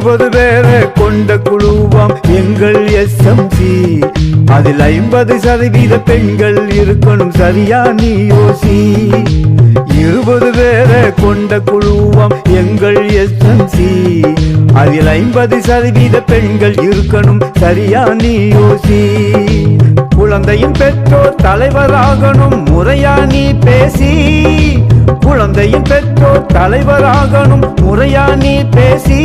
இருபது பேரை கொண்ட குழுவாம் எங்கள் எஸ்எம்சி அதில் ஐம்பது சதவீத பெண்கள் இருக்கணும் சரியா நீ யோசி? இருபது பேரை கொண்ட குழுவாம் எங்கள் எஸ்எம்சி அதில் ஐம்பது சதவீத பெண்கள் இருக்கணும் சரியா நீ யோசி? குழந்தையின் பெற்றோர் தலைவராகணும் முறையா நீ பேசி? குழந்தையின் பெற்றோர் தலைவராகணும் முறையா நீ பேசி?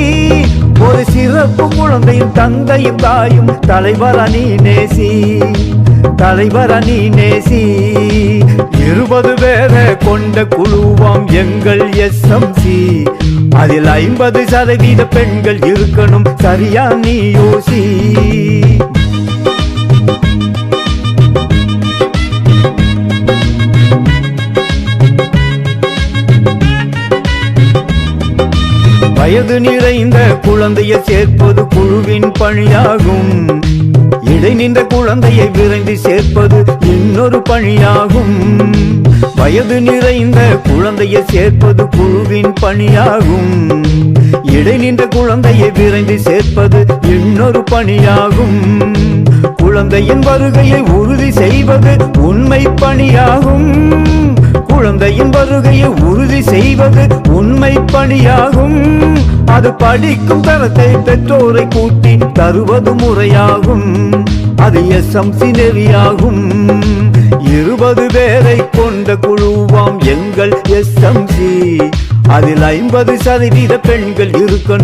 பிறப்பும் குழந்தையும் தந்தையும் தாயும். தலைவர் அணி நேசி தலைவர் அணி நேசி. இருபது பேரை கொண்ட குழுவாம் எங்கள் எஸ்எம்சி அதில் ஐம்பது சதவீத பெண்கள் இருக்கணும் சரியா நீ யோசி. வயது நிறைந்த குழந்தையை சேர்ப்பது குழுவின் பணியாகும். இடை நின்ற குழந்தையை விரைந்து சேர்ப்பது இன்னொரு பணியாகும். வயது நிறைந்த குழந்தையை சேர்ப்பது குழுவின் பணியாகும். இடை நின்ற குழந்தையை விரைந்து சேர்ப்பது இன்னொரு பணியாகும். குழந்தையின் வருகையை உறுதி செய்வது உண்மை பணியாகும். குழந்தையின் வருகையை செய்வது உண்மை பணியாகும். அது படிக்கும் தரத்தை பெற்றோரை கூட்டி தருவது முறையாகும். அது எஸ்எம்சி நெறியாகும். இருபது பேரை கொண்ட குழுவாம் எங்கள் எஸ்எம்சி. அதில் ஐம்பது சதவீத பெண்கள் இருக்கணும்.